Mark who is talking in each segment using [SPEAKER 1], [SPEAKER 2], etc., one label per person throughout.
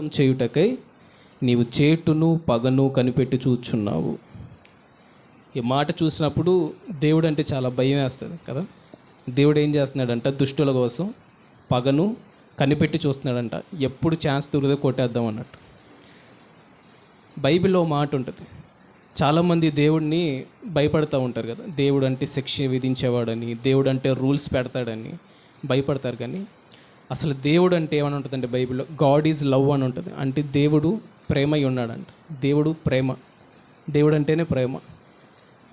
[SPEAKER 1] చేయుటకై నీవు చేటును పగను కనిపెట్టి చూచున్నావు. ఈ మాట చూసినప్పుడు దేవుడు అంటే చాలా భయం వేస్తుంది కదా. దేవుడు ఏం చేస్తున్నాడంట? దుష్టుల కోసం పగను కనిపెట్టి చూస్తున్నాడంట. ఎప్పుడు ఛాన్స్ దొరికితే కొట్టేద్దాం అన్నట్టు. బైబిల్లో మాట ఉంటుంది. చాలామంది దేవుడిని భయపడుతూ ఉంటారు కదా. దేవుడు అంటే శిక్ష విధించేవాడని దేవుడు అంటే రూల్స్ పెడతాడని భయపడతారు కానీ అసలు దేవుడు అంటే ఏమని ఉంటుందంటే బైబిల్లో? గాడ్ ఈజ్ లవ్ అని ఉంటుంది. అంటే దేవుడు ప్రేమై ఉన్నాడంట. దేవుడు ప్రేమ. దేవుడు అంటేనే ప్రేమ.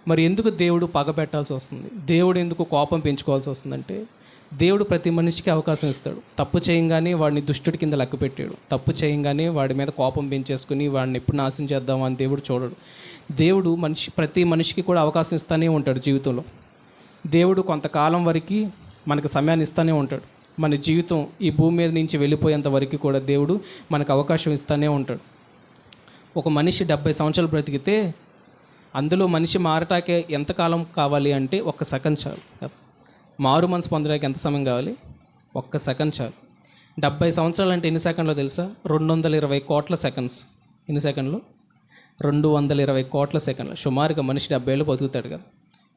[SPEAKER 1] మరి ఎందుకు దేవుడు పగ పెట్టాల్సి వస్తుంది? దేవుడు ఎందుకు కోపం పెంచుకోవాల్సి వస్తుందంటే దేవుడు ప్రతి మనిషికి అవకాశం ఇస్తాడు. తప్పు చేయంగానే వాడిని దుష్టుడి కింద లెక్క పెట్టాడు. తప్పు చేయంగానే వాడి మీద కోపం పెంచేసుకుని వాడిని ఎప్పుడు నాశనం చేద్దాం అని దేవుడు చూడడు. దేవుడు మనిషి ప్రతి మనిషికి కూడా అవకాశం ఇస్తూనే ఉంటాడు జీవితంలో. దేవుడు కొంతకాలం వరకు మనకు సమయాన్ని ఇస్తూనే ఉంటాడు. మన జీవితం ఈ భూమి మీద నుంచి వెళ్ళిపోయేంత వరకు కూడా దేవుడు మనకు అవకాశం ఇస్తూనే ఉంటాడు. ఒక మనిషి డెబ్బై సంవత్సరాలు బ్రతికితే అందులో మనిషి మారటాకే ఎంతకాలం కావాలి అంటే ఒక్క సెకండ్ చాలు. మారు మనసు పొందడానికి ఎంత సమయం కావాలి? ఒక్క సెకండ్ చాలు. డెబ్బై సంవత్సరాలు అంటే ఎన్ని సెకండ్లో తెలుసా? రెండు వందల ఇరవై కోట్ల సెకండ్స్. ఎన్ని సెకండ్లు? రెండు వందల ఇరవై కోట్ల సెకండ్లు. సుమారుగా మనిషి డెబ్బై ఏళ్ళు బతుకుతాడు కదా.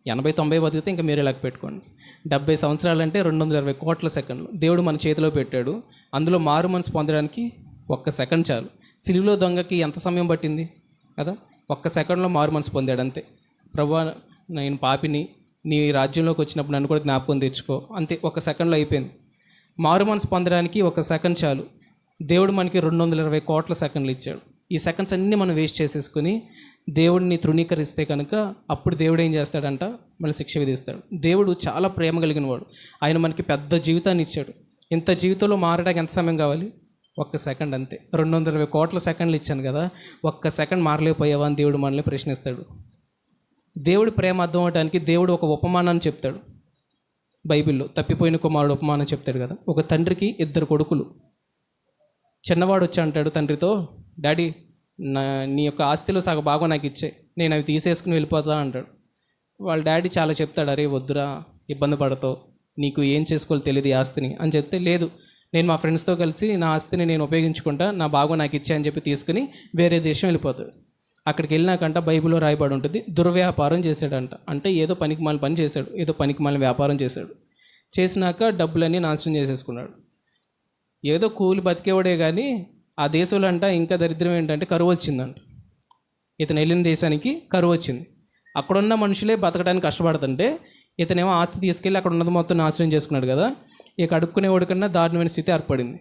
[SPEAKER 1] ఎనభై తొంభై బతికితే ఇంకా మీరు లెక్క పెట్టుకోండి. డెబ్బై సంవత్సరాలు అంటే రెండు వందల ఇరవై కోట్ల సెకండ్లు. దేవుడు మన చేతిలో పెట్టాడు. అందులో మారు మనసు పొందడానికి ఒక్క సెకండ్ చాలు. సిలువులో దొంగకి ఎంత సమయం పట్టింది? కదా? ఒక్క సెకండ్లో మారు మనసు పొందాడు అంతే. ప్రభా నేను పాపిని నీ రాజ్యంలోకి వచ్చినప్పుడు నన్ను కూడా జ్ఞాపకం తెచ్చుకో. అంతే ఒక సెకండ్లో అయిపోయింది. మారు మనసు పొందడానికి ఒక సెకండ్ చాలు. దేవుడు మనకి రెండు వందల ఇరవై కోట్ల సెకండ్లు ఇచ్చాడు. ఈ సెకండ్స్ అన్నీ మనం వేస్ట్ చేసేసుకుని దేవుడిని తృణీకరిస్తే కనుక అప్పుడు దేవుడు ఏం చేస్తాడంట? మళ్ళీ శిక్ష విధిస్తాడు. దేవుడు చాలా ప్రేమ కలిగిన వాడు. ఆయన మనకి పెద్ద జీవితాన్ని ఇచ్చాడు. ఇంత జీవితంలో మారడానికి ఎంత సమయం కావాలి? ఒక్క సెకండ్ అంతే. రెండు వందల ఇరవై కోట్ల సెకండ్లు ఇచ్చాను కదా ఒక్క సెకండ్ మారలేకపోయావా అని దేవుడు మనల్ని ప్రశ్నిస్తాడు. దేవుడి ప్రేమ అర్థం అవడానికి దేవుడు ఒక ఉపమానాన్ని చెప్తాడు. బైబిల్లో తప్పిపోయిన కుమారుడు ఉపమానం చెప్తాడు కదా. ఒక తండ్రికి ఇద్దరు కొడుకులు. చిన్నవాడు వచ్చి అంటాడు తండ్రితో డాడీ నా నీ యొక్క ఆస్తిలో సగ భాగం నాకు ఇచ్చే నేను అవి తీసేసుకుని వెళ్ళిపోతా అంటాడు. వాళ్ళ డాడీ చాలా చెప్తాడు అరే వద్దురా ఇబ్బంది పడతావు నీకు ఏం చేసుకోవాలి తెలియదు ఈ ఆస్తిని అని చెప్తే లేదు నేను మా ఫ్రెండ్స్తో కలిసి నా ఆస్తిని నేను ఉపయోగించుకుంటా నా భాగం నాకు ఇచ్చే అని చెప్పి తీసుకుని వేరే దేశం వెళ్ళిపోతాడు. అక్కడికి వెళ్ళినాకంట బైబిల్లో రాయబడి ఉంటుంది దుర్వ్యాపారం చేశాడంట. అంటే ఏదో పనికి మాలిన పని చేశాడు ఏదో పనికి మాలిన వ్యాపారం చేశాడు. చేసినాక డబ్బులన్నీ నాశనం చేసేసుకున్నాడు. ఏదో కూలి బతికేవాడే కానీ ఆ దేశంలో అంట ఇంకా దరిద్రం ఏంటంటే కరువు వచ్చిందంట. ఇతను వెళ్ళిన దేశానికి కరువు వచ్చింది. అక్కడున్న మనుషులే బతకడానికి కష్టపడుతుంటే ఇతనేమో ఆస్తి తీసుకెళ్ళి అక్కడ ఉన్నది మొత్తం నాశనం చేసుకున్నాడు కదా. ఇక అడుక్కునేవాడి కన్నా దారుణమైన స్థితి ఏర్పడింది.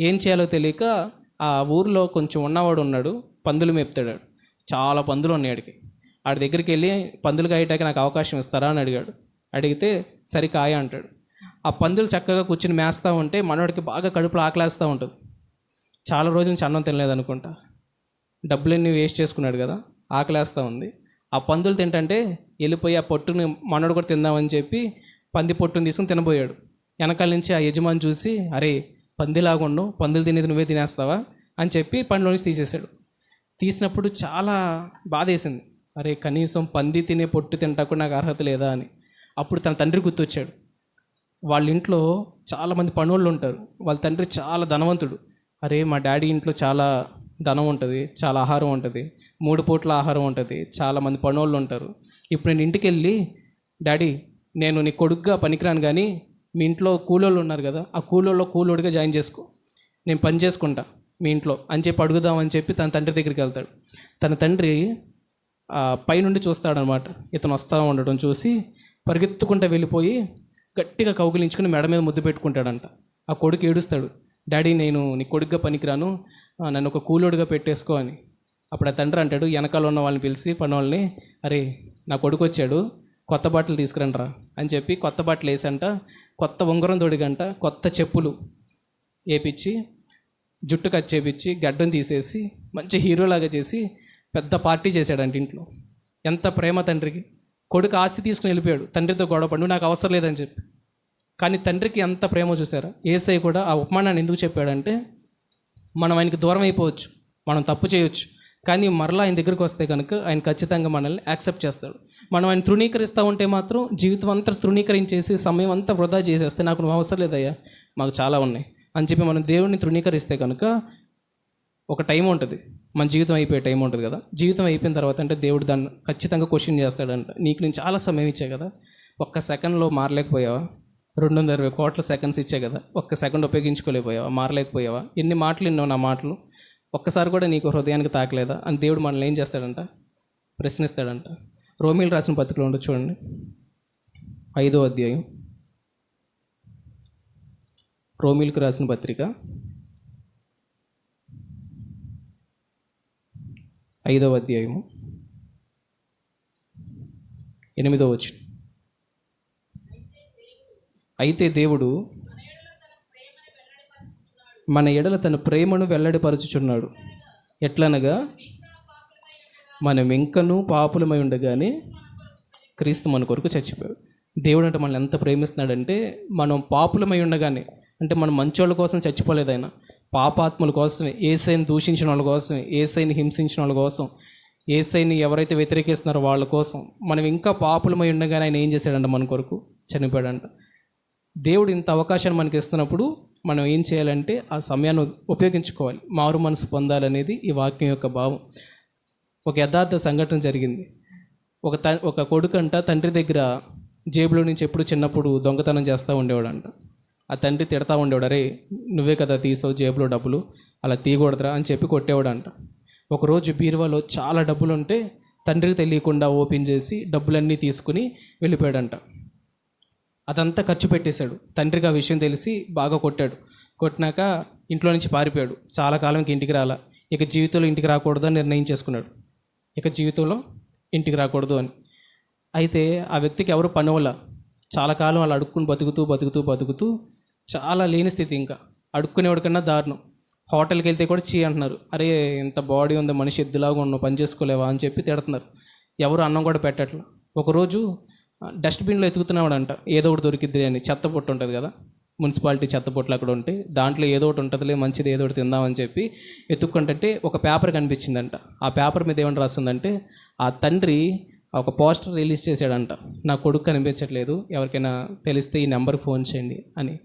[SPEAKER 1] ఏం చేయాలో తెలియక ఆ ఊరిలో కొంచెం ఉన్నవాడు ఉన్నాడు. పందులు మేపుతాడు చాలా పందులు ఉన్నాయి ఆడికి. ఆడి దగ్గరికి వెళ్ళి పందులు కాయటానికి నాకు అవకాశం ఇస్తారా అని అడిగాడు. అడిగితే సరి కాయ అంటాడు. ఆ పందులు చక్కగా కూర్చుని మేస్తూ ఉంటే మనవాడికి బాగా కడుపులో ఆకలేస్తూ ఉంటుంది. చాలా రోజుల నుంచి అన్నం తినలేదు అనుకుంటా డబ్బులన్నీ వేస్ట్ చేసుకున్నాడు కదా ఆకలేస్తూ ఉంది. ఆ పందులు తింటంటే వెళ్ళిపోయి ఆ పొట్టుని మనోడు కూడా తిందామని చెప్పి పంది పొట్టుని తీసుకుని తినబోయాడు. వెనకాల నుంచి ఆ యజమాని చూసి అరే పందిలాగా ఉండవు పందులు తినేది నువ్వే తినేస్తావా? అని చెప్పి పండులోంచి నుంచి తీసేశాడు. తీసినప్పుడు చాలా బాధ వేసింది అరే కనీసం పంది తినే పొట్టు తింటాకు నాకు అర్హత లేదా? అని. అప్పుడు తన తండ్రి గుర్తొచ్చాడు. వాళ్ళ ఇంట్లో చాలామంది పనులు ఉంటారు. వాళ్ళ తండ్రి చాలా ధనవంతుడు. అరే మా డాడీ ఇంట్లో చాలా ధనం ఉంటుంది చాలా ఆహారం ఉంటుంది మూడు పూట్ల ఆహారం ఉంటుంది చాలామంది పనోళ్ళు ఉంటారు. ఇప్పుడు నేను ఇంటికి వెళ్ళి డాడీ నేను నీ కొడుకుగా పనికిరాను కానీ మీ ఇంట్లో కూలోళ్ళు ఉన్నారు కదా ఆ కూలోళ్ళలో కూలోడిగా జాయిన్ చేసుకో నేను పని చేసుకుంటా మీ ఇంట్లో అని చెప్పి అడుగుదామని చెప్పి తన తండ్రి దగ్గరికి వెళ్తాడు. తన తండ్రి పైనుండి చూస్తాడనమాట. ఇతను వస్తూ ఉండడం చూసి పరిగెత్తుకుంటూ వెళ్ళిపోయి గట్టిగా కౌగిలించుకుని మెడ మీద ముద్దు పెట్టుకుంటాడంట. ఆ కొడుకు ఏడుస్తాడు డాడీ నేను నీ కొడుకుగా పనికిరాను. నన్ను ఒక కూలోడుగా పెట్టేసుకో అని. అప్పుడు ఆ తండ్రి అంటాడు వెనకాల ఉన్న వాళ్ళని పిలిచి పని వాళ్ళని అరే నా కొడుకు వచ్చాడు కొత్త బట్టలు తీసుకురండిరా అని చెప్పి కొత్త బట్టలు వేసంట కొత్త ఉంగరం తొడిగంట కొత్త చెప్పులు వేపించి జుట్టు కట్ చేపించి గడ్డం తీసేసి మంచి హీరోలాగా చేసి పెద్ద పార్టీ చేశాడంట ఇంట్లో. ఎంత ప్రేమ తండ్రికి. కొడుకు ఆస్తి తీసుకుని వెళ్ళిపోయాడు. తండ్రితో గొడవపడి పండు నాకు అవసరం లేదని చెప్పి. కానీ తండ్రికి ఎంత ప్రేమ చూసారా ఏసై కూడా ఆ ఉపమానాన్ని ఎందుకు చెప్పాడంటే మనం ఆయనకి దూరం అయిపోవచ్చు మనం తప్పు చేయొచ్చు కానీ మరలా ఆయన దగ్గరికి వస్తే కనుక ఆయన ఖచ్చితంగా మనల్ని యాక్సెప్ట్ చేస్తాడు. మనం ఆయన తృణీకరిస్తూ ఉంటే మాత్రం జీవితం అంతా తృణీకరించేసి సమయం అంతా వృధా చేసేస్తే నాకు నువ్వు అవసరం లేదయ్యా మాకు చాలా ఉన్నాయి అని చెప్పి మనం దేవుడిని తృణీకరిస్తే కనుక ఒక టైం ఉంటుంది. మన జీవితం అయిపోయే టైం ఉంటుంది కదా. జీవితం అయిపోయిన తర్వాత అంటే దేవుడు దాన్ని ఖచ్చితంగా క్వశ్చన్ చేస్తాడంట నీకు నేను చాలా సమయం ఇచ్చా కదా ఒక్క సెకండ్లో మారలేకపోయావా? రెండు వందల ఇరవై కోట్ల సెకండ్స్ ఇచ్చే కదా. ఒక్క సెకండ్ ఉపయోగించుకోలేకపోయావా? మారలేకపోయావా? ఎన్ని మాటలు విన్నావు నా మాటలు? ఒక్కసారి కూడా నీకు హృదయానికి తాకలేదా? అని దేవుడు మనల్ని ఏం చేస్తాడంట? ప్రశ్నిస్తాడంట. రోమిల్ రాసిన పత్రికలో ఉండదు చూడండి. ఐదో అధ్యాయం. రోమిల్కి రాసిన పత్రిక. ఐదవ అధ్యాయము. ఎనిమిదో వచ్చి అయితే దేవుడు మన ఎడల తన ప్రేమను వెల్లడిపరచుచున్నాడు. ఎట్లనగా? మనం ఇంకనూ పాపులమై ఉండగానే క్రీస్తు మన కొరకు చచ్చిపోయాడు. దేవుడు అంటే మనల్ని ఎంత ప్రేమిస్తున్నాడంటే మనం పాపులమై ఉండగానే అంటే మనం మంచోళ్ళ కోసం చచ్చిపోలేదు ఆయన. పాపాత్ముల కోసమే ఏసైని దూషించిన వాళ్ళ కోసమే ఏసైని హింసించిన వాళ్ళ కోసం ఏసైని ఎవరైతే వ్యతిరేకిస్తున్నారో వాళ్ళ కోసం మనం ఇంకా పాపులమై ఉండగానే ఆయన ఏం చేశాడంట మన కొరకు? చనిపోయాడంట. దేవుడు ఇంత అవకాశాన్ని మనకి ఇస్తున్నప్పుడు మనం ఏం చేయాలంటే ఆ సమయాన్ని ఉపయోగించుకోవాలి. మారు మనసు పొందాలనేది ఈ వాక్యం యొక్క భావం. ఒక యథార్థ సంఘటన జరిగింది. ఒక త ఒక కొడుకంట తండ్రి దగ్గర జేబులో నుంచి ఎప్పుడు చిన్నప్పుడు దొంగతనం చేస్తూ ఉండేవాడంట. ఆ తండ్రి తిడతా ఉండేవాడు అరే నువ్వే కదా తీసావు జేబులో డబ్బులు అలా తీయకూడదురా అని చెప్పి కొట్టేవాడంట. ఒకరోజు బీరువాలో చాలా డబ్బులు ఉంటే తండ్రికి తెలియకుండా ఓపెన్ చేసి డబ్బులన్నీ తీసుకుని వెళ్ళిపోయాడంట. అదంతా ఖర్చు పెట్టేశాడు. తండ్రికి ఆ విషయం తెలిసి బాగా కొట్టాడు. కొట్టినాక ఇంట్లో నుంచి పారిపోయాడు. చాలా కాలంకి ఇంటికి రాలా. ఇక జీవితంలో ఇంటికి రాకూడదు అని నిర్ణయం చేసుకున్నాడు. ఇక జీవితంలో ఇంటికి రాకూడదు అని. అయితే ఆ వ్యక్తికి ఎవరు పనివల్ల చాలా కాలం వాళ్ళు అడుక్కుని బతుకుతూ బతుకుతూ బతుకుతూ చాలా లేని స్థితి ఇంకా. అడుక్కునేవాడికన్నా దారుణం. హోటల్కి వెళ్తే కూడా చీ అంటున్నారు. అరే ఇంత బాడీ ఉంది మనిషి ఎద్దులాగా ఉన్నావు పని చేసుకోలేవా అని చెప్పి తిడుతున్నారు. ఎవరు అన్నం కూడా పెట్టట్లా. ఒకరోజు డస్ట్బిన్లో ఎతుకుతున్నావాడంట ఏదో ఒకటి దొరికిద్ది అని. చెత్త పొట్టు ఉంటుంది కదా మున్సిపాలిటీ చెత్త పొట్లు అక్కడ ఉంటే దాంట్లో ఏదో ఒకటి ఉంటుందిలే మంచిది ఏదో ఒకటి తిందామని చెప్పి ఎత్తుక్కుంటే ఒక పేపర్ కనిపించిందంట. ఆ పేపర్ మీద ఏమని రాస్తుందంటే ఆ తండ్రి ఒక పోస్టర్ రిలీజ్ చేశాడంట. నా కొడుకు కనిపించట్లేదు ఎవరికైనా తెలిస్తే ఈ నెంబర్కి ఫోన్ చేయండి అని.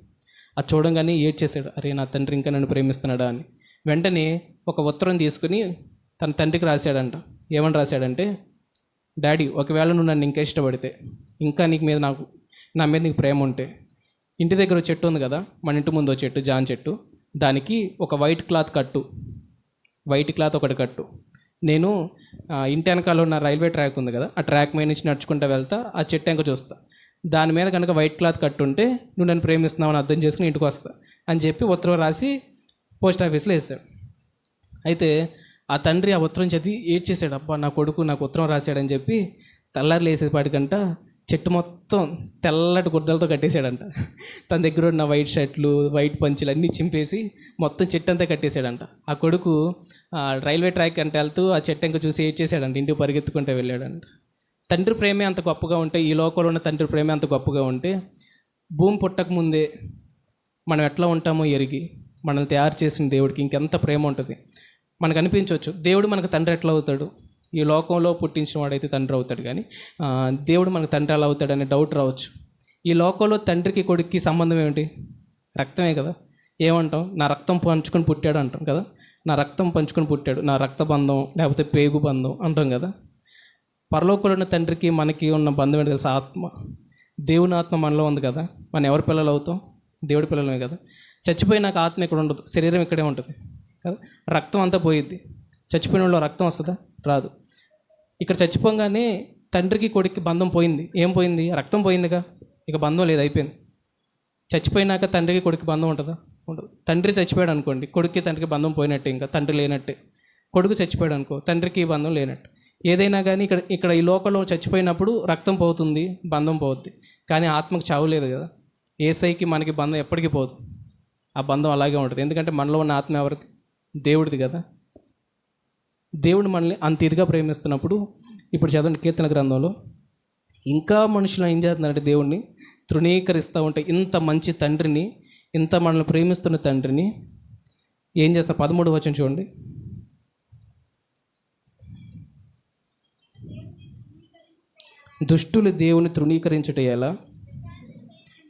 [SPEAKER 1] అది చూడంగానే ఏడ్ చేశాడు అరే నా తండ్రి ఇంకా నన్ను ప్రేమిస్తున్నాడా అని. వెంటనే ఒక ఉత్తరం తీసుకుని తన తండ్రికి రాశాడంట. ఏమని రాశాడంటే డాడీ ఒకవేళ నువ్వు నన్ను ఇంకా ఇష్టపడితే ఇంకా నీకు మీద నాకు నా మీద నీకు ప్రేమ ఉంటే ఇంటి దగ్గర చెట్టు ఉంది కదా మన ఇంటి ముందు ఓ చెట్టు జాన్ చెట్టు దానికి ఒక వైట్ క్లాత్ కట్టు వైట్ క్లాత్ ఒకటి కట్టు. నేను ఇంటి వెనకాల ఉన్న రైల్వే ట్రాక్ ఉంది కదా ఆ ట్రాక్ మీద నుంచి నడుచుకుంటూ వెళ్తా ఆ చెట్టు వెనక చూస్తా. దాని మీద కనుక వైట్ క్లాత్ కట్టుంటే నువ్వు నన్ను ప్రేమిస్తున్నావు అర్థం చేసుకుని ఇంటికి వస్తా అని చెప్పి ఉత్తరం రాసి పోస్ట్ ఆఫీస్లో వేసాడు అయితే ఆ తండ్రి ఆ ఉత్తరం చదివి ఏడ్చేసాడు అబ్బా నా కొడుకు నాకు ఉత్తరం రాశాడని చెప్పి తెల్లారి వేసేపాటికంట చెట్టు మొత్తం తెల్లటి గుడ్డలతో కట్టేశాడంట. తన దగ్గర ఉన్న వైట్ షర్ట్లు వైట్ పంచులు అన్నీ చింపేసి మొత్తం చెట్టు అంతా కట్టేశాడంట. ఆ కొడుకు రైల్వే ట్రాక్ అంటే వెళ్తూ ఆ చెట్టు ఇంకా చూసి ఏడ్చేసాడంట ఇంటికి పరిగెత్తుకుంటూ వెళ్ళాడంట. తండ్రి ప్రేమే అంత గొప్పగా ఉంటే ఈ లోకంలో ఉన్న తండ్రి ప్రేమే అంత గొప్పగా ఉంటే భూమి పుట్టక ముందే మనం ఎట్లా ఉంటామో ఎరిగి మనల్ని తయారు చేసిన దేవుడికి ఇంకెంత ప్రేమ ఉంటుంది? మనకు అనిపించవచ్చు దేవుడు మనకు తండ్రి ఎట్లా అవుతాడు? ఈ లోకంలో పుట్టించిన వాడైతే తండ్రి అవుతాడు కానీ దేవుడు మనకు తండ్రి అలా అవుతాడు అనే డౌట్ రావచ్చు. ఈ లోకంలో తండ్రికి కొడుక్కి సంబంధం ఏమిటి? రక్తమే కదా. ఏమంటాం? నా రక్తం పంచుకొని పుట్టాడు అంటాం కదా. నా రక్తం పంచుకొని పుట్టాడు. నా రక్త బంధం లేకపోతే పేగు బంధం అంటాం కదా. పరలోకంలో ఉన్న తండ్రికి మనకి ఉన్న బంధం ఏంటి తెలుసా? ఆత్మ. దేవుని ఆత్మ మనలో ఉంది కదా. మనం ఎవరి పిల్లలు అవుతాం? దేవుడి పిల్లలమే కదా. చచ్చిపోయినాక ఆత్మ ఇక్కడ ఉండదు? శరీరం ఇక్కడే ఉంటుంది కదా. రక్తం అంతా పోయిద్ది. చచ్చిపోయిన వాళ్ళు రక్తం వస్తుందా? రాదు. ఇక్కడ చచ్చిపోగానే తండ్రికి కొడుక్కి బంధం పోయింది. ఏం పోయింది? రక్తం పోయిందిగా. ఇక బంధం లేదు అయిపోయింది. చచ్చిపోయినాక తండ్రికి కొడుకు బంధం ఉంటుందా? ఉండదు. తండ్రి చచ్చిపోయాడు అనుకోండి. కొడుక్కి తండ్రికి బంధం పోయినట్టే ఇంకా. తండ్రి లేనట్టే. కొడుకు చచ్చిపోయాడు అనుకో తండ్రికి ఈ బంధం లేనట్టు. ఏదైనా కానీ ఇక్కడ ఇక్కడ ఈ లోకంలో చచ్చిపోయినప్పుడు రక్తం పోతుంది బంధం పోతుంది కానీ ఆత్మకు చావు లేదు కదా. ఏసైకి మనకి బంధం ఎప్పటికీ పోదు. ఆ బంధం అలాగే ఉంటుంది. ఎందుకంటే మనలో ఉన్న ఆత్మ ఎవరిది? దేవుడిది కదా. దేవుడు మనల్ని అంత ఇదిగా ప్రేమిస్తున్నప్పుడు ఇప్పుడు చదవండి కీర్తన గ్రంథంలో ఇంకా మనుషులు ఏం చేస్తున్నారంటే దేవుణ్ణి తృణీకరిస్తూ ఉంటే ఇంత మంచి తండ్రిని ఇంత మనల్ని ప్రేమిస్తున్న తండ్రిని ఏం చేస్తారు? పదమూడు వచ్చిన చూడండి. దుష్టులు దేవుని తృణీకరించుట ఎలా?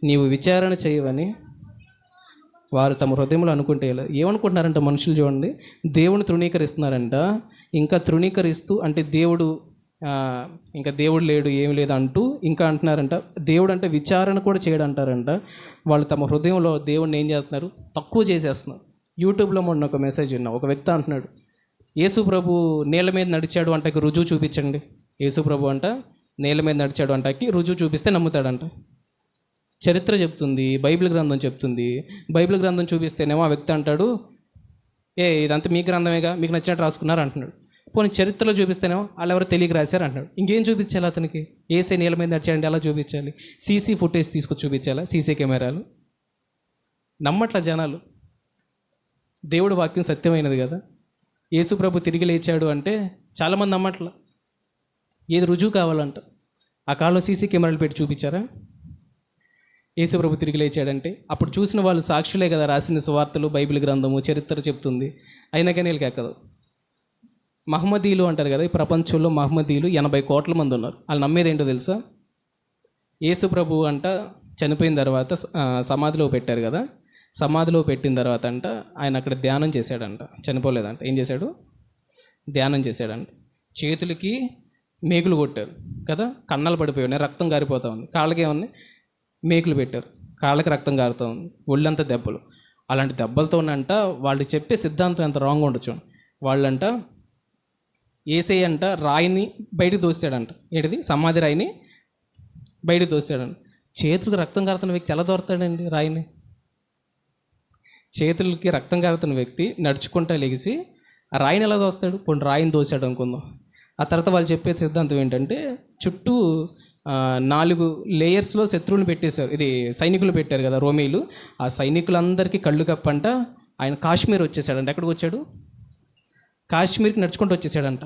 [SPEAKER 1] నీవు విచారణ చేయవని వారు తమ హృదయంలో అనుకుంటే ఎలా? ఏమనుకుంటున్నారంట మనుషులు చూడండి. దేవుని తృణీకరిస్తున్నారంట ఇంకా తృణీకరిస్తూ అంటే దేవుడు ఇంకా దేవుడు లేడు ఏం లేదు అంటూ ఇంకా అంటున్నారంట. దేవుడు అంటే విచారణ కూడా చేయడం అంటారంట వాళ్ళు తమ హృదయంలో దేవుడిని ఏం చేస్తున్నారు? తక్కువ చేసేస్తున్నారు. యూట్యూబ్లో మొన్న ఒక మెసేజ్ విన్నా ఒక వ్యక్తి అంటున్నాడు యేసు ప్రభు నేల మీద నడిచాడు అంటకి రుజువు చూపించండి. యేసు ప్రభు అంట నేల మీద నడిచాడు అంటకి రుజువు చూపిస్తే నమ్ముతాడంట. చరిత్ర చెప్తుంది బైబిల్ గ్రంథం చెప్తుంది. బైబిల్ గ్రంథం చూపిస్తేనేమో ఆ వ్యక్తి అంటాడు ఏ ఇదంతా మీ గ్రంథమేగా? మీకు నచ్చినట్టు రాసుకున్నారు అంటున్నాడు. పోనీ చరిత్రలో చూపిస్తేనేమో వాళ్ళు ఎవరు తెలియక రాశారు అంటున్నాడు. ఇంకేం చూపించాలి అతనికి? ఏసే నీళ్ళ మీద నడిచాడండి ఎలా చూపించాలి. సీసీ ఫుటేజ్ తీసుకొచ్చి చూపించాలా? సీసీ కెమెరాలు. నమ్మట్ల జనాలు. దేవుడు వాక్యం సత్యమైనది కదా. యేసుప్రభు తిరిగి లేచాడు అంటే చాలామంది నమ్మట్ల. ఏది రుజువు కావాలంట. ఆ కాలంలో సీసీ కెమెరాలు పెట్టి చూపించారా? యేసుప్రభు తిరిగి లేచాడంటే అప్పుడు చూసిన వాళ్ళు సాక్షులే కదా రాసిన సువార్తలు బైబిల్ గ్రంథము చరిత్ర చెప్తుంది. అయినా కానీ వీళ్ళకి ఎక్కదు. మహమ్మదీలు అంటారు కదా ఈ ప్రపంచంలో మహమ్మదీలు ఎనభై కోట్ల మంది ఉన్నారు. వాళ్ళు నమ్మేది ఏంటో తెలుసా? యేసు ప్రభు అంట చనిపోయిన తర్వాత సమాధిలో పెట్టారు కదా సమాధిలో పెట్టిన తర్వాత అంట ఆయన అక్కడ ధ్యానం చేశాడంట. చనిపోలేదంట. ఏం చేశాడు? ధ్యానం చేశాడంట. చేతులకి మేకులు కొట్టారు కదా కన్నాలు పడిపోయి ఉన్నాయి రక్తం గారిపోతా ఉంది. కాళ్ళకి ఏమన్నాయి? మేకులు పెట్టారు. కాళ్ళకి రక్తం కారుతూ ఉంది. ఒళ్ళంతా దెబ్బలు. అలాంటి దెబ్బలతోనంట వాళ్ళు చెప్పే సిద్ధాంతం ఎంత రాంగ్ ఉండొచ్చు వాళ్ళంట ఏసై అంట రాయిని బయటకు దోసాడంట ఏంటిది? సమాధి రాయిని బయటకు దోసాడంట చేతులకు రక్తం కారుతున్న వ్యక్తి ఎలా దొరుకుతాడండి రాయిని? చేతులకి రక్తం కారుతున్న వ్యక్తి నడుచుకుంటా లెగిసి ఆ రాయిని ఎలా దోస్తాడు కొన్ని రాయిని దోశాడు అనుకుందాం. ఆ తర్వాత వాళ్ళు చెప్పే సిద్ధాంతం ఏంటంటే చుట్టూ నాలుగు లేయర్స్లో శత్రువుని పెట్టేశారు. ఇది సైనికులు పెట్టారు కదా రోమీలు. ఆ సైనికులందరికీ కళ్ళు కప్పంట ఆయన కాశ్మీర్ వచ్చేసాడంట. ఎక్కడికి వచ్చాడు? కాశ్మీర్కి నడుచుకుంటూ వచ్చేసాడంట.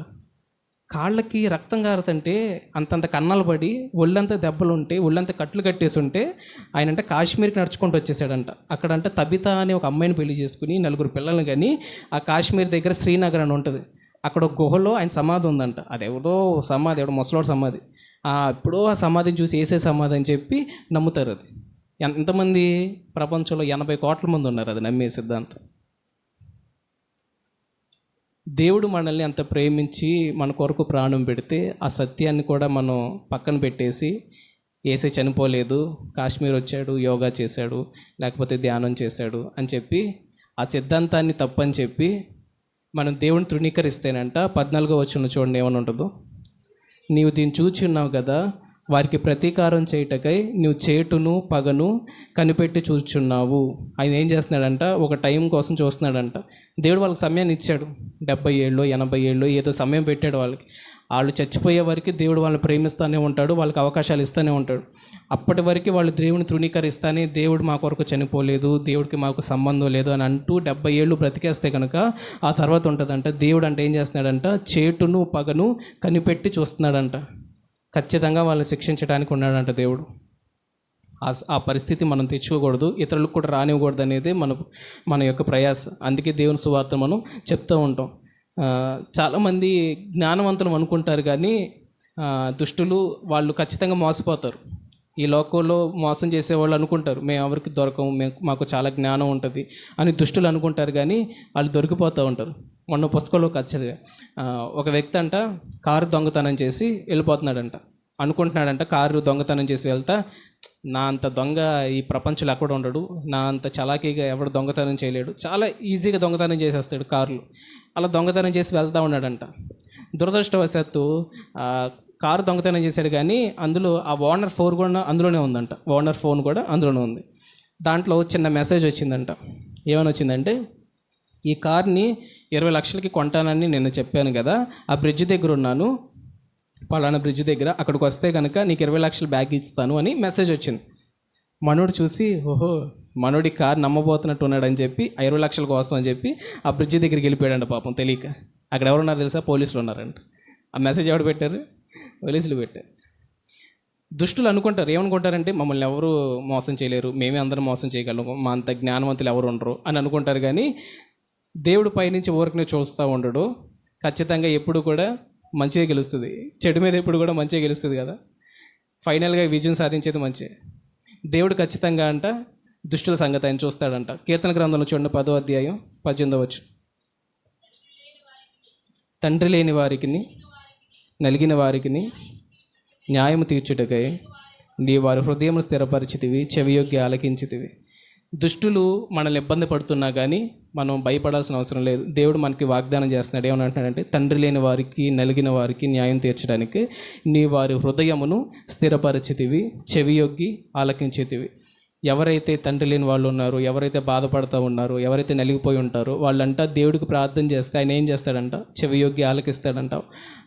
[SPEAKER 1] కాళ్ళకి రక్తం కారుతుంటే అంతంత కన్నాలు పడి ఒళ్ళంతా దెబ్బలు ఉంటే ఒళ్ళంతా కట్లు కట్టేసి ఉంటే ఆయన అంటే కాశ్మీర్కి నడుచుకుంటూ వచ్చేసాడంట. అక్కడంట తబిత అనే ఒక అమ్మాయిని పెళ్ళి చేసుకుని నలుగురు పిల్లల్ని కానీ ఆ కాశ్మీర్ దగ్గర శ్రీనగర్ అని ఉంటుంది. అక్కడ ఒక గుహలో ఆయన సమాధి ఉందంట. అది ఎవరిదో సమాధి ఎవడో ముసలోడు సమాధి. ఆ ఎప్పుడో ఆ సమాధిని చూసి వేసే సమాధి అని చెప్పి నమ్ముతారు అది. ఎంతమంది ప్రపంచంలో ఎనభై కోట్ల మంది ఉన్నారు అది నమ్మే సిద్ధాంతం. దేవుడు మనల్ని అంత ప్రేమించి మన కొరకు ప్రాణం పెడితే ఆ సత్యాన్ని కూడా మనం పక్కన పెట్టేసి ఏసే చనిపోలేదు కాశ్మీర్ వచ్చాడు యోగా చేశాడు లేకపోతే ధ్యానం చేశాడు అని చెప్పి ఆ సిద్ధాంతాన్ని తప్పని చెప్పి మనం దేవుని తృణీకరిస్తేనంట పద్నాలుగో వచ్చిన చూడండి ఏమని ఉంటుందో? నీవు దీన్ని చూచి ఉన్నావు కదా వారికి ప్రతీకారం చేయుటకై నువ్వు చేటును పగను కనిపెట్టి చూచున్నావు ఆయన ఏం చేస్తున్నాడంట? ఒక టైం కోసం చూస్తున్నాడంట. దేవుడు వాళ్ళకి సమయాన్ని ఇచ్చాడు. డెబ్బై ఏళ్ళు ఎనభై ఏళ్ళు ఏదో సమయం పెట్టాడు వాళ్ళకి. వాళ్ళు చచ్చిపోయే వరకు దేవుడు వాళ్ళని ప్రేమిస్తూనే ఉంటాడు వాళ్ళకి అవకాశాలు ఇస్తూనే ఉంటాడు. అప్పటి వరకు వాళ్ళు దేవుని తృణీకరిస్తానే దేవుడు మా కొరకు చనిపోలేదు దేవుడికి మాకు సంబంధం లేదు అని అంటూ డెబ్బై ఏళ్ళు బ్రతికేస్తే కనుక ఆ తర్వాత ఉంటుందంట. దేవుడు అంటే ఏం చేస్తున్నాడంట? చేటును పగను కనిపెట్టి చూస్తున్నాడంట. ఖచ్చితంగా వాళ్ళని శిక్షించడానికి ఉన్నాడంట దేవుడు. ఆ ఆ పరిస్థితి మనం తెచ్చుకోకూడదు ఇతరులకు కూడా రానివ్వకూడదు అనేది మన మన యొక్క ప్రయాస. అందుకే దేవుని సువార్త మనం చెప్తూ ఉంటాం. చాలామంది జ్ఞానవంతులు అనుకుంటారు కానీ దుష్టులు వాళ్ళు ఖచ్చితంగా మోసపోతారు. ఈ లోకంలో మోసం చేసేవాళ్ళు అనుకుంటారు మేము ఎవరికి దొరకము మేము మాకు చాలా జ్ఞానం ఉంటుంది అని దుష్టులు అనుకుంటారు కానీ వాళ్ళు దొరికిపోతూ ఉంటారు. మొన్న పుస్తకంలో వచ్చేది. ఒక వ్యక్తి అంట కారు దొంగతనం చేసి వెళ్ళిపోతున్నాడంట అనుకుంటున్నాడంట కారు దొంగతనం చేసి వెళ్తా నా అంత దొంగ ఈ ప్రపంచంలో ఎక్కడ ఉండడు నా అంత చలాకీగా ఎవడు దొంగతనం చేయలేడు చాలా ఈజీగా దొంగతనం చేసేస్తాడు కార్లు. అలా దొంగతనం చేసి వెళ్తూ ఉన్నాడంట. దురదృష్టవశాత్తు కారు దొంగతనం చేశాడు కానీ అందులో ఆ ఓనర్ ఫోన్ కూడా అందులోనే ఉందంట. ఓనర్ ఫోన్ కూడా అందులోనే ఉంది. దాంట్లో చిన్న మెసేజ్ వచ్చిందంట. ఏమని వచ్చిందంటే ఈ కార్ని ఇరవై లక్షలకి కొంటానని నేను చెప్పాను కదా ఆ బ్రిడ్జ్ దగ్గర ఉన్నాను పలానా బ్రిడ్జ్ దగ్గర అక్కడికి వస్తే కనుక నీకు ఇరవై లక్షల బ్యాగ్ ఇస్తాను అని మెసేజ్ వచ్చింది. మనోడు చూసి ఓహో మనోడి కార్ నమ్మబోతున్నట్టు ఉన్నాడని చెప్పి ఆ ఇరవై లక్షల కోసం అని చెప్పి ఆ బ్రిడ్జ్ దగ్గరికి వెళ్ళిపోయాడంట పాపం తెలియక. అక్కడ ఎవరున్నారు తెలుసా? పోలీసులు ఉన్నారంట. ఆ మెసేజ్ ఎవరు పెట్టారు? పోలీసులు పెట్టారు. దుష్టులు అనుకుంటారు ఏమనుకుంటారంటే మమ్మల్ని ఎవరు మోసం చేయలేరు మేమే అందరం మోసం చేయగలము మా అంత జ్ఞానవంతులు ఎవరు ఉండరు అని అనుకుంటారు. కానీ దేవుడు పైనుంచి ఊరికనే చూస్తూ ఉండడు. ఖచ్చితంగా ఎప్పుడు కూడా మంచిగా గెలుస్తుంది. చెడు మీద ఎప్పుడు కూడా మంచిగా గెలుస్తుంది కదా. ఫైనల్గా విజయం సాధించేది మంచి. దేవుడు ఖచ్చితంగా అంట దుష్టుల సంగతి ఆయన చూస్తాడంట. కీర్తన గ్రంథంలో చూడండి పదో అధ్యాయం పద్దెనిమిదవచ్చు తండ్రి లేని వారికి నలిగిన వారికి న్యాయము తీర్చుటకై నీ వారి హృదయం స్థిరపరిచితివి చెవియొగ్గి ఆలకించితివి. దుష్టులు మనల్ని ఇబ్బంది పడుతున్నా కానీ మనం భయపడాల్సిన అవసరం లేదు. దేవుడు మనకి వాగ్దానం చేస్తున్నాడు. ఏమని అంటున్నాడంటే తండ్రి లేని వారికి నలిగిన వారికి న్యాయం తీర్చడానికి నీ వారి హృదయమును స్థిరపరిచితివి చెవియొగ్గి ఆలకించేతివి. ఎవరైతే తండ్రి లేని వాళ్ళు ఉన్నారో ఎవరైతే బాధపడుతూ ఉన్నారో ఎవరైతే నలిగిపోయి ఉంటారో వాళ్ళంట దేవుడికి ప్రార్థన చేస్తే ఆయన ఏం చేస్తాడంట? చెవియొగ్గి ఆలకిస్తాడంట.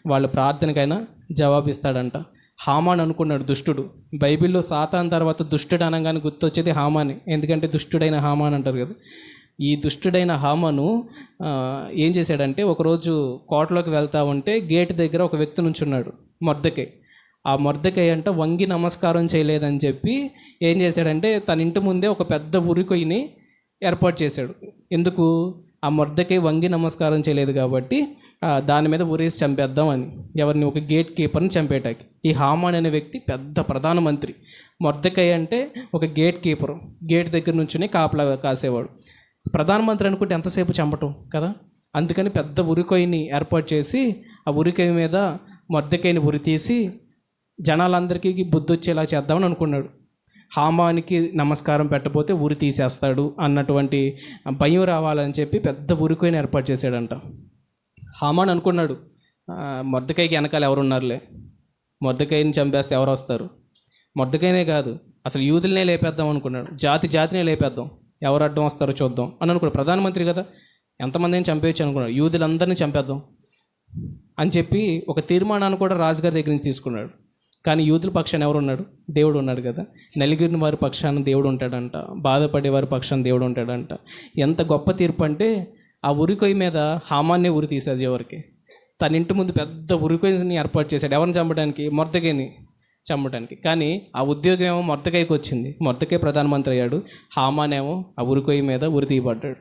[SPEAKER 1] వాళ్ళ ప్రార్థనకైనా జవాబిస్తాడంట. హామాన్ అనుకున్నాడు దుష్టుడు. బైబిల్లో సాతాన్ తర్వాత దుష్టుడు అనగానే గుర్తొచ్చేది హామాని. ఎందుకంటే దుష్టుడైన హామాన్ అంటారు కదా. ఈ దుష్టుడైన హామను ఏం చేశాడంటే ఒకరోజు కోటలోకి వెళ్తా ఉంటే గేట్ దగ్గర ఒక వ్యక్తి నుంచున్నాడు మొద్దకే ఆ మొర్దకై అంట వంగి నమస్కారం చేయలేదని చెప్పి ఏం చేశాడంటే తన ఇంటి ముందే ఒక పెద్ద ఉరికొయ్యిని ఏర్పాటు చేశాడు. ఎందుకు? ఆ మొర్దకై వంగి నమస్కారం చేయలేదు కాబట్టి దాని మీద ఉరేసి చంపేద్దాం అని. ఎవరిని? ఒక గేట్ కీపర్ని చంపేటాకి ఈ హామాన్ అనే వ్యక్తి పెద్ద ప్రధానమంత్రి మొర్దకై అంటే ఒక గేట్ కీపర్. గేట్ దగ్గర నుంచునే కాపలా కాసేవాడు. ప్రధానమంత్రి అనుకుంటే ఎంతసేపు చంపటం కదా? అందుకని పెద్ద ఉరికొయ్యని ఏర్పాటు చేసి ఆ ఉరికొయ్య మీద మొర్దకైని ఉరి తీసి జనాలందరికీ బుద్ధి వచ్చేలా చేద్దామని అనుకున్నాడు. హామానికి నమస్కారం పెట్టబోతే ఉరి తీసేస్తాడు అన్నటువంటి భయం రావాలని చెప్పి పెద్ద ఉరికొయ్యని ఏర్పాటు చేశాడంట. హామాన్ అనుకున్నాడు మొద్దకాయకి వెనకాల ఎవరున్నారులే? మొద్దకాయని చంపేస్తే ఎవరు వస్తారు? మొద్దకాయనే కాదు అసలు యూదులనే లేపేద్దాం అనుకున్నాడు. జాతి జాతినే లేపేద్దాం ఎవరు అడ్డం వస్తారో చూద్దాం అని అనుకున్నాడు. ప్రధానమంత్రి కదా ఎంతమందిని చంపేయచ్చు అనుకున్నాడు. యూదులందరినీ చంపేద్దాం అని చెప్పి ఒక తీర్మానాన్ని కూడా రాజుగారి దగ్గర నుంచి తీసుకున్నాడు. కానీ యూదుల పక్షాన ఎవరు ఉన్నాడు? దేవుడు ఉన్నాడు కదా. నలిగిరిన వారి పక్షాన దేవుడు ఉంటాడంట. బాధపడే వారి పక్షాన దేవుడు ఉంటాడంట. ఎంత గొప్ప తీర్పు అంటే ఆ ఉరికొయ్య మీద హామాన్నే ఉరి తీసేది చివరికి తన ఇంటి ముందు పెద్ద ఉరికొయ్యని ఏర్పాటు చేశాడు. ఎవరిని చంపడానికి? మొర్దకైని చంపడానికి. కానీ ఆ ఉద్యోగం ఏమో మొర్దకైకి వచ్చింది. మొర్దకై ప్రధానమంత్రి అయ్యాడు. హామాన్ ఏమో ఆ ఉరికొయ్య మీద ఉరి తీయబడ్డాడు.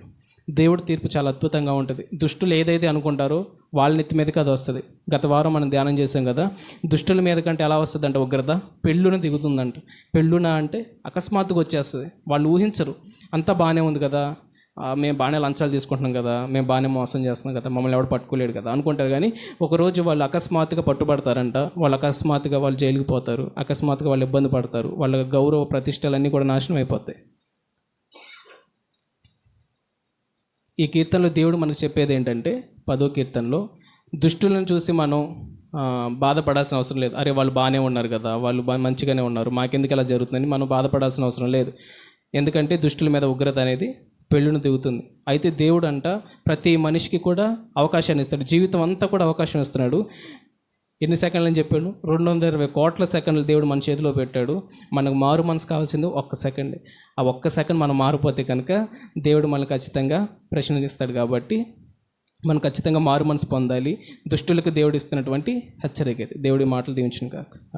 [SPEAKER 1] దేవుడి తీర్పు చాలా అద్భుతంగా ఉంటుంది. దుష్టులు ఏదైతే అనుకుంటారో వాళ్ళ నెత్తి మీదకి అది వస్తుంది. గత వారం మనం ధ్యానం చేసాం కదా దుష్టుల మీద కంటే ఎలా వస్తుంది అంటే ఉగ్రత? పెళ్ళున దిగుతుందంట. పెళ్ళున అంటే అకస్మాత్తుగా వచ్చేస్తుంది. వాళ్ళు ఊహించరు. అంతా బాగానే ఉంది కదా మేము బాగానే లంచాలు తీసుకుంటున్నాం కదా మేము బాగానే మోసం చేస్తున్నాం కదా మమ్మల్ని ఎవడు పట్టుకోలేడు కదా అనుకుంటారు కానీ ఒకరోజు వాళ్ళు అకస్మాత్తుగా పట్టుబడతారంట. వాళ్ళు అకస్మాత్తుగా వాళ్ళు జైలుకి పోతారు. అకస్మాత్తుగా వాళ్ళు ఇబ్బంది పడతారు. వాళ్ళ గౌరవ ప్రతిష్టలన్నీ కూడా నాశనం అయిపోతాయి. ఈ కీర్తనలో దేవుడు మనకు చెప్పేది ఏంటంటే పదో కీర్తనలో దుష్టులను చూసి మనం బాధపడాల్సిన అవసరం లేదు. అరే వాళ్ళు బాగానే ఉన్నారు కదా వాళ్ళు బా మంచిగానే ఉన్నారు మాకెందుకు ఇలా జరుగుతుందని మనం బాధపడాల్సిన అవసరం లేదు. ఎందుకంటే దుష్టుల మీద ఉగ్రత అనేది పెళ్ళును దిగుతుంది. అయితే దేవుడు అంట ప్రతి మనిషికి కూడా అవకాశాన్ని ఇస్తాడు. జీవితం అంతా కూడా అవకాశం ఇస్తున్నాడు. ఎన్ని సెకండ్లు అని చెప్పాడు? రెండు వందల ఇరవై కోట్ల సెకండ్లు దేవుడు మన చేతిలో పెట్టాడు. మనకు మారు మనసు కావాల్సింది ఒక్క సెకండ్. ఆ ఒక్క సెకండ్ మనం మారిపోతే కనుక దేవుడు మనల్ని ఖచ్చితంగా ప్రశ్నిస్తాడు కాబట్టి మనం ఖచ్చితంగా మారు మనసు పొందాలి. దుష్టులకు దేవుడు ఇస్తున్నటువంటి హెచ్చరిక దేవుడి మాటలు దీవించిన కాక